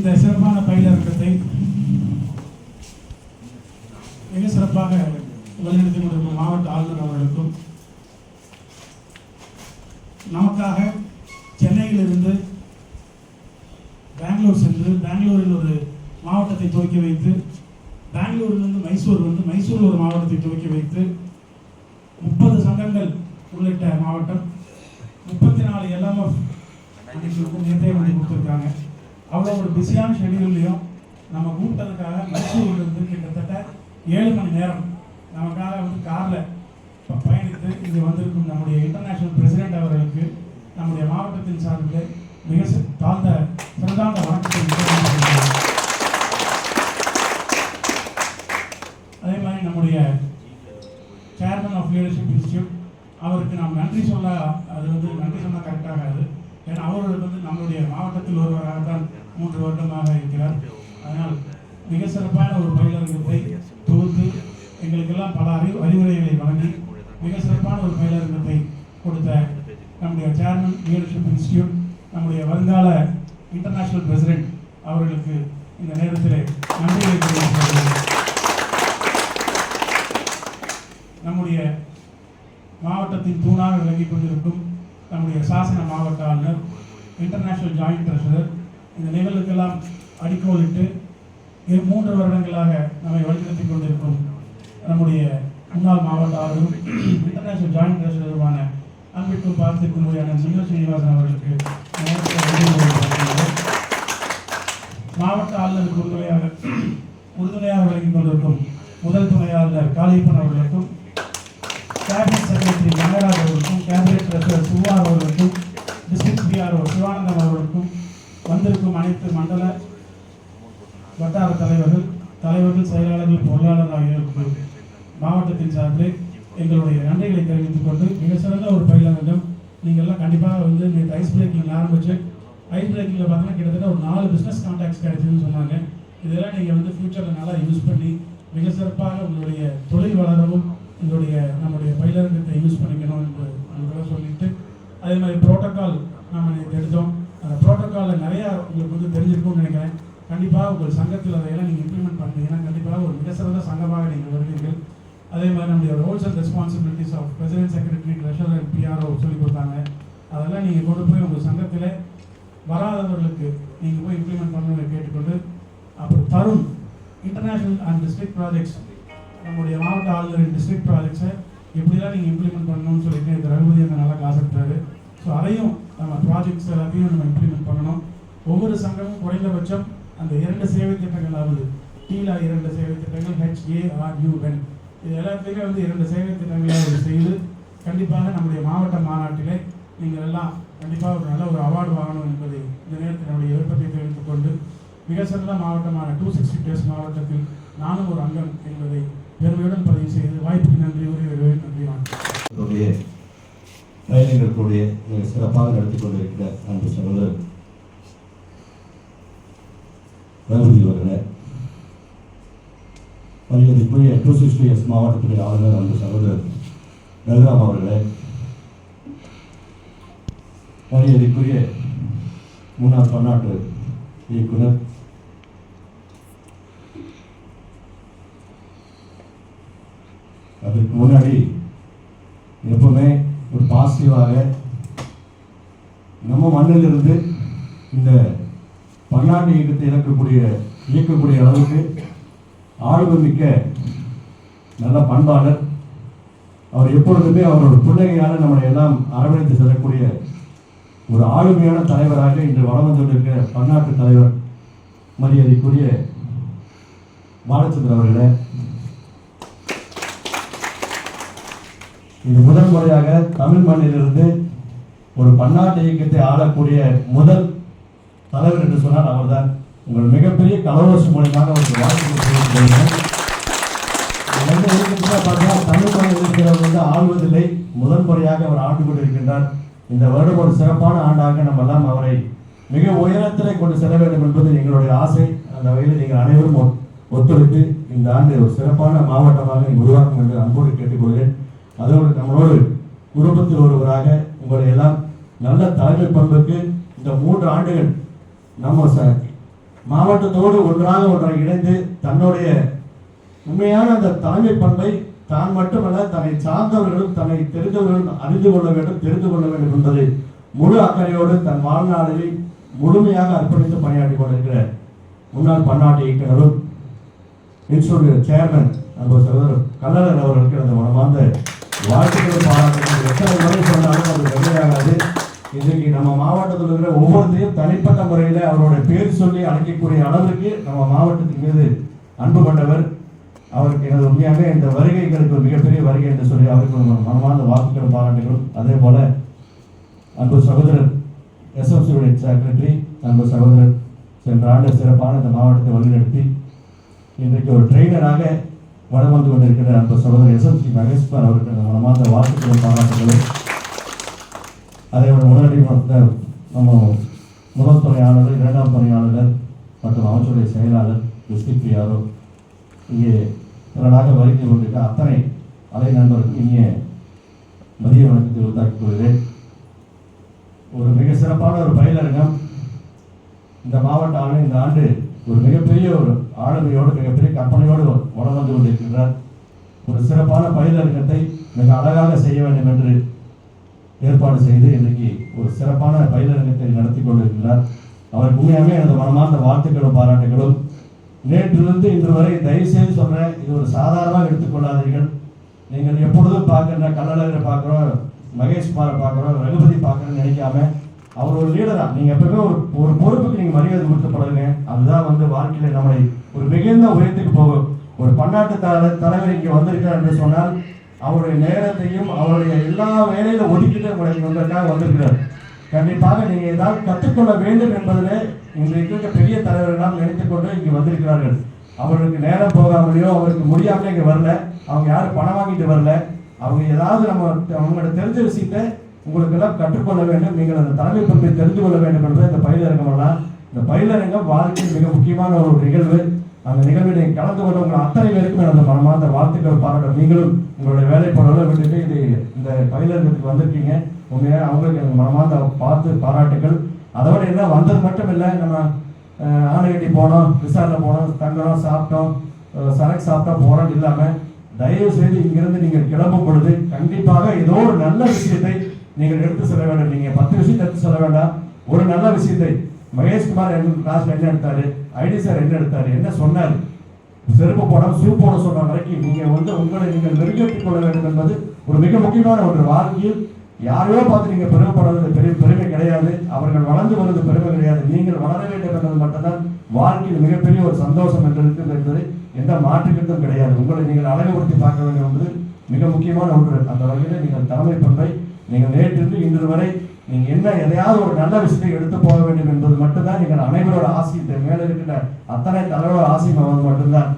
இந்த சிறப்பான பயிலரங்கத்தை மிக சிறப்பாக வழிநடத்தி கொண்டிருக்கும் மாவட்ட ஆளுநர் அவர்களுக்கும் நமக்காக சென்னையிலிருந்து பெங்களூர் சென்று பெங்களூரில் ஒரு மாவட்டத்தை துவக்கி வைத்து பெங்களூரிலிருந்து மைசூர் வந்து மைசூரில் ஒரு மாவட்டத்தை துவக்கி வைத்து முப்பது சங்கங்கள் உள்ளிட்ட மாவட்டம் முப்பத்தி நாலு எல்எம்எஃப் அன்னைக்கு வந்து கொடுத்துருக்காங்க. அவ்வளோ ஒரு பிஸியான ஷெடியூல்லையும் நம்ம கூப்பிட்டதுக்காக மைசூர்லேருந்து கிட்டத்தட்ட ஏழு மணி நேரம். நமக்காக வந்து காரில் பயணித்து இங்கே வந்திருக்கும் நம்முடைய இன்டர்நேஷனல் பிரசிடெண்ட் அவர்களுக்கு நம்முடைய மாவட்டத்தின் சார்பில் மிக தாழ்ந்த சிறந்தாந்த வணக்கத்தை அதே மாதிரி நம்முடைய சேர்மன் ஆஃப் லீடர்ஷிப் இன்ஸ்டியூட் அவருக்கு நாம் நன்றி சொல்ல அது வந்து நன்றி சொன்னால் கரெக்டாகாது ஏன்னா அவர்கள் வந்து நம்மளுடைய மாவட்டத்தில் ஒருவராக தான் மூன்று வருடமாக இருக்கிறார். அதனால் மிக சிறப்பான ஒரு பயிலரங்கத்தை தொகுத்து எங்களுக்கெல்லாம் பல அறிவு அறிவுரைகளை வழங்கி மிக சிறப்பான ஒரு பயிலரங்கத்தை கொடுத்த நம்முடைய சேர்மன் லீடர்ஷிப் இன்ஸ்டியூட் நம்முடைய வருங்கால இன்டர்நேஷ்னல் பிரசிடென்ட் அவர்களுக்கு இந்த நேரத்தில் நன்றியை தெரிவித்துக் நம்முடைய மாவட்டத்தின் தூணாக விளங்கிக் கொண்டிருக்கும் நம்முடைய சாசன மாவட்ட ஆளுநர் இன்டர்நேஷ்னல் ஜாயிண்ட் ட்ரெஷரர் இந்த நிகழ்வுக்கெல்லாம் அடிக்கோலிட்டு இரு மூன்று வருடங்களாக நம்மை வழிநடத்தி கொண்டிருக்கும் நம்முடைய முன்னாள் மாவட்ட ஆளுநரும் இன்டர்நேஷனல் ஜாயிண்ட் ட்ரெஷரருமான அன்பிற்கும் பார்த்துக்கும் முறையான சுந்தர் ஸ்ரீனிவாசன் அவர்களுக்கு மாவட்ட ஆளுநருக்கு உறுதுணையாக உறுதுணையாக விளங்கிக் கொண்டிருக்கும் முதல் துணை ஆளுநர் காளியப்பன் அவர்களுக்கும் கேபினட் செக்ரட்டரி மங்கராஜ் அவர்களுக்கும் கேபினட் ட்ரெஷரர் சுவா அவர்களுக்கும் டிஸ்ட்ரிக்ட் பிஆர்ஓ சிவானந்தம் அவர்களுக்கும் வந்திருக்கும் அனைத்து மண்டல வட்டார தலைவர்கள் தலைவர்கள் செயலாளர்கள் பொருளாளர் ஆகியோருக்கு மாவட்டத்தின் சார்பில் எங்களுடைய நன்றிகளை தெரிவித்துக் கொண்டு மிக சிறந்த ஒரு பயிலரங்கம் நீங்கள் எல்லாம் கண்டிப்பாக வந்து நேற்று ஐஸ் பிரேக்கிங் ஆரம்பிச்சு ஐஸ் பிரேக்கிங்கில் பார்த்தீங்கன்னா கிட்டத்தட்ட ஒரு நாலு பிஸ்னஸ் கான்டாக்ட்ஸ் கிடைச்சதுன்னு சொன்னாங்க. இதெல்லாம் நீங்கள் வந்து ஃபியூச்சரில் நல்லா யூஸ் பண்ணி மிக சிறப்பாக உங்களுடைய தொழில் வளரவும் உங்களுடைய நம்முடைய பயிலரங்கத்தை யூஸ் பண்ணிக்கணும் என்று உங்களை சொல்லிட்டு அதே மாதிரி ப்ரோட்டோக்கால் நாம் நேற்று எடுத்தோம். ப்ரோட்டோக்காலில் நிறையா உங்களுக்கு வந்து தெரிஞ்சிருக்கும்னு நினைக்கிறேன். கண்டிப்பாக உங்கள் சங்கத்தில் அதையெல்லாம் நீங்கள் இம்ப்ளிமெண்ட் பண்ணீங்கன்னா கண்டிப்பாக ஒரு மிக சிறந்த சங்கமாக நீங்கள் வருவீர்கள். அதே மாதிரி நம்முடைய roles and responsibilities of president secretary treasurer and PRO சொல்லிக் கொடுத்தாங்க. அதெல்லாம் நீங்கள் கொண்டு போய் உங்கள் சங்கத்தில் வராதவர்களுக்கு நீங்கள் போய் இம்ப்ளிமெண்ட் பண்ணணும்னு கேட்டுக்கொண்டு அப்புறம் Tarun international and district projects நம்முடைய மாவட்ட ஆளுநரின் டிஸ்ட்ரிக்ட் ப்ராஜெக்ட்ஸை எப்படிலாம் நீங்கள் இம்ப்ளிமெண்ட் பண்ணணும்னு சொல்லிட்டு இந்த ரகுபதி அண்ணன் நல்லா காசுட்டாரு ஸோ அதையும் நம்ம ப்ராஜெக்ட்ஸ் எல்லாத்தையும் நம்ம இம்ப்ளிமெண்ட் பண்ணணும். ஒவ்வொரு சங்கமும் குறைந்தபட்சம் அந்த இரண்டு சேவை திட்டங்கள் ஆகுது டீலா இரண்டு சேவை திட்டங்கள் ஹெச்ஏஆர்யூஎன் இது எல்லாத்துலேயுமே வந்து இரண்டு சேவை திட்டங்களாவது செய்து கண்டிப்பாக நம்முடைய மாவட்ட மாநாட்டிலே நீங்கள் எல்லாம் கண்டிப்பாக ஒரு நல்ல ஒரு அவார்டு வாங்கணும் என்பதை இந்த நேரத்தில் நம்முடைய விருப்பத்தை தெரிவித்துக் கொண்டு மிக சிறந்த மாவட்டமான டூ சிக்ஸ்டி டேஸ் மாவட்டத்தில் நானும் ஒரு அங்கம் என்பதை பயணிகளுடைய சிறப்பாக நடத்தி கொண்டிருக்கிற அன்பு சகோதரர் ரகுபதி அவர்களே. மரியாதைக்குரிய டூ சிக்ஸ்டி எஸ் மாவட்டத்துடைய ஆளுநர் அன்பு சகோதரர் ரகுராம் அவர்களே. மரியாதைக்குரிய முன்னாள் பன்னாட்டு இயக்குனர் அதற்கு முன்னாடி பாசிட்டிவாக நம்ம மண்ணிலிருந்து இந்த பன்னாட்டு இயக்கத்தை இழக்கக்கூடிய இயக்கக்கூடிய அளவுக்கு ஆழ்வு மிக்க நல்ல பண்பாளர். அவர் எப்பொழுதுமே அவரோட பிள்ளைகளால் நம்மளை எல்லாம் அரவணைத்து செல்லக்கூடிய ஒரு ஆளுமையான தலைவராக இன்று வளம் வந்துள்ள பன்னாட்டு தலைவர் மரியாதைக்குரிய பாலச்சந்திரன் அவர்களை இது முதல் முறையாக தமிழ் மண்ணிலிருந்து ஒரு பன்னாட்டு இயக்கத்தை ஆளக்கூடிய முதல் தலைவர் என்று சொன்னால் அவர்தான். உங்கள் மிகப்பெரிய கலவரசு மூலியமாக அவருக்கு வாழ்த்து தமிழ் மண்ணில் இருக்கிறவர் வந்து ஆள்வதில்லை. முதல் முறையாக அவர் ஆண்டு கொண்டிருக்கின்றார். இந்த வருடம் ஒரு சிறப்பான ஆண்டாக நம்ம எல்லாம் அவரை மிக உயரத்திலே கொண்டு செல்ல வேண்டும் என்பது எங்களுடைய ஆசை. அந்த வகையில் நீங்கள் அனைவரும் ஒத்துழைத்து இந்த ஆண்டு ஒரு சிறப்பான மாவட்டமாக உருவாக்கும் என்று அன்போடு கேட்டுக்கொள்கிறேன். அதோடு நம்மளோடு குடும்பத்தில் ஒருவராக உங்களை எல்லாம் நல்ல தலைமை பண்புக்கு இந்த மூன்று ஆண்டுகள் நம்ம ச மாவட்டத்தோடு ஒன்றாக ஒன்றாக இணைந்து தன்னுடைய உண்மையான அந்த தலைமை பண்பை தான் மட்டுமல்ல தன்னை சார்ந்தவர்களும் தன்னை தெரிந்தவர்களும் அறிந்து கொள்ள வேண்டும் தெரிந்து கொள்ள வேண்டும் என்பதை முழு அக்கறையோடு தன் வாழ்நாளில் முழுமையாக அர்ப்பணித்து பணியாற்றி கொண்டிருக்கிற முன்னாள் பன்னாட்டு இயக்குநரும் இன்ஸ்டியூட் சேர்மன் நம்ம சகோதரர் கல்லணர் அவர்களுக்கு அந்த மனமார்ந்த வாழ்த்துக்கள் பாராட்டுகள் எத்தனை முறை சொன்னாலும் அது வெள்ளையாகாது இன்றைக்கு நம்ம மாவட்டத்தில் இருக்கிற ஒவ்வொருத்தையும் தனிப்பட்ட முறையில் அவருடைய பேர் சொல்லி அழைக்கக்கூடிய அளவிற்கு நம்ம மாவட்டத்தின் மீது அன்பு கொண்டவர் அவருக்கு எனது உண்மையாக இந்த வருகைகளுக்கு ஒரு மிகப்பெரிய வருகை என்று சொல்லி அவருக்கு மனமார்ந்த வாழ்த்துக்கள் பாராட்டுகளும் அதே போல அன்பு சகோதரர் எஸ்எம்சியுடைய செக்ரட்டரி அன்பு சகோதரர் சென்ற ஆண்டு சிறப்பான இந்த மாவட்டத்தை வழிநடத்தி இன்றைக்கு ஒரு ட்ரெயினராக வளம் வந்து கொண்டிருக்கிற அந்த சகோதரர் எஸ்எம்சி மகேஷ்வர் அவருக்கு இந்த மனமார்ந்த வாழ்த்துக்களும் பாராட்டுகளும் அதே போல உடனடி மற்ற நம்ம முதல் துணையாளர் இரண்டாம் துணையாளர் மற்றும் அமைச்சருடைய செயலாளர் டிஸ்ட்ரிக்ட் இங்கே திரளாக வருகை கொண்டிருக்க அத்தனை அலை நண்பருக்கும் இனிய மதிய வணக்கத்தை உருத்தாக்கிக் கொள்கிறேன். ஒரு மிக சிறப்பான ஒரு பயிலரங்கம் இந்த மாவட்ட ஆண்டு இந்த ஆண்டு ஒரு மிகப்பெரிய ஒரு ஆளுமையோடு மிகப்பெரிய கற்பனையோடு வளம் வந்து கொண்டிருக்கின்றார். ஒரு சிறப்பான பயிலரங்கத்தை மிக அழகாக செய்ய வேண்டும் என்று ஏற்பாடு செய்து இன்றைக்கு ஒரு சிறப்பான பயிலரங்கத்தை நடத்தி கொண்டிருக்கிறார். அவர் உண்மையாகவே எனது மனமார்ந்த வாழ்த்துக்களும் பாராட்டுகளும். நேற்றிலிருந்து இன்று வரை தயவு செய்து சொல்றேன் இது ஒரு சாதாரணமாக எடுத்துக்கொள்ளாதீர்கள் நீங்கள் எப்பொழுதும் பார்க்கின்ற கள்ளழகரை பார்க்குறோம் மகேஷ் குமாரை பார்க்குறோம் ரகுபதி பார்க்குறேன்னு நினைக்காம அவர் ஒரு லீடரா நீங்க எப்பவுமே ஒரு ஒரு பொறுப்புக்கு நீங்க மரியாதை கொடுக்கப்படுங்க அதுதான் வந்து வாழ்க்கையில நம்மளை ஒரு மிகுந்த உயரத்துக்கு போகும் ஒரு பன்னாட்டு தலைவர் தலைவர் இங்கே வந்திருக்கார் என்று சொன்னால் அவருடைய நேரத்தையும் அவருடைய எல்லா வேலையில ஒதுக்கிட்டு உங்களை வந்திருக்காக வந்திருக்கிறார். கண்டிப்பாக நீங்க ஏதாவது கற்றுக்கொள்ள வேண்டும் என்பதிலே இன்றைக்கு இருக்க பெரிய தலைவர்களால் நினைத்துக் கொண்டு இங்கே வந்திருக்கிறார்கள். அவர்களுக்கு நேரம் போகாமலேயோ அவருக்கு முடியாமலே இங்கே வரல. அவங்க யாரும் பணம் வாங்கிட்டு வரல. அவங்க ஏதாவது நம்ம அவங்களோட தெரிஞ்ச விஷயத்தை உங்களுக்கு எல்லாம் கற்றுக்கொள்ள வேண்டும் நீங்கள் அந்த தலைமை பண்பை தெரிந்து கொள்ள வேண்டும் என்பது இந்த பயிலரங்கம் இந்த பயிலரங்கம் வாழ்க்கையில் மிக முக்கியமான ஒரு நிகழ்வு. அந்த நிகழ்வினை கலந்து கொண்ட உங்கள் அத்தனை பேருக்கும் எனது மனமார்ந்த வாழ்த்துக்கள் பாராட்டும் நீங்களும் உங்களுடைய வேலை விட்டுட்டு இது இந்த பயிலரங்கத்துக்கு வந்திருக்கீங்க. உண்மையாக அவங்களுக்கு எனக்கு மனமார்ந்த பார்த்து பாராட்டுகள் அதோட என்ன வந்தது மட்டும் இல்லை நம்ம அஹ், ஆனைக்கட்டி போனோம் விசாரணை போனோம் தங்கணும் சாப்பிட்டோம் சரக்கு சாப்பிட்டோம் போனோம் இல்லாமல் தயவு செய்து இங்கிருந்து நீங்கள் கிளம்பும் பொழுது கண்டிப்பாக ஏதோ ஒரு நல்ல விஷயத்தை நீங்கள் எடுத்து சொல்ல வேண்டும் நீங்கள் பத்து விஷயத்தை எடுத்து சொல்ல வேண்டாம். ஒரு நல்ல விஷயத்தை மகேஷ்குமார் என்ன கிளாஸ்ல என்ன எடுத்தாரு? ஐடி சார் என்ன எடுத்தாரு? என்ன சொன்னார்? செருப்பு போடாம ஷூ போட சொன்ன வரைக்கும் நீங்கள் வந்து உங்களை நீங்கள் நெருங்கேற்றிக் கொள்ள வேண்டும் என்பது ஒரு மிக முக்கியமான ஒரு வாழ்க்கையில். யாரையோ பார்த்து நீங்கள் பெருமைப்படுவது பெரிய பெருமை கிடையாது. அவர்கள் வளர்ந்து வருவது பெருமை கிடையாது. நீங்கள் வளர வேண்டும் என்பது மட்டும்தான் வாழ்க்கையில் மிகப்பெரிய ஒரு சந்தோஷம் என்று இருக்கிறது என்பது எந்த மாற்றுக்கிறதும் கிடையாது. உங்களை நீங்கள் அழகுபடுத்தி பார்க்க வேண்டும் என்பது மிக முக்கியமான ஒன்று. அந்த வகையில் நீங்கள் தலைமை பண்பை நீங்கள் நேற்றிருந்து இன்று வரை நீங்கள் என்ன எதையாவது ஒரு நல்ல விஷயத்தை எடுத்து போக வேண்டும் என்பது மட்டும்தான் நீங்கள் அனைவரோட ஆசை மேலே இருக்கின்ற அத்தனை தலைவரோட ஆசை மட்டும்தான்.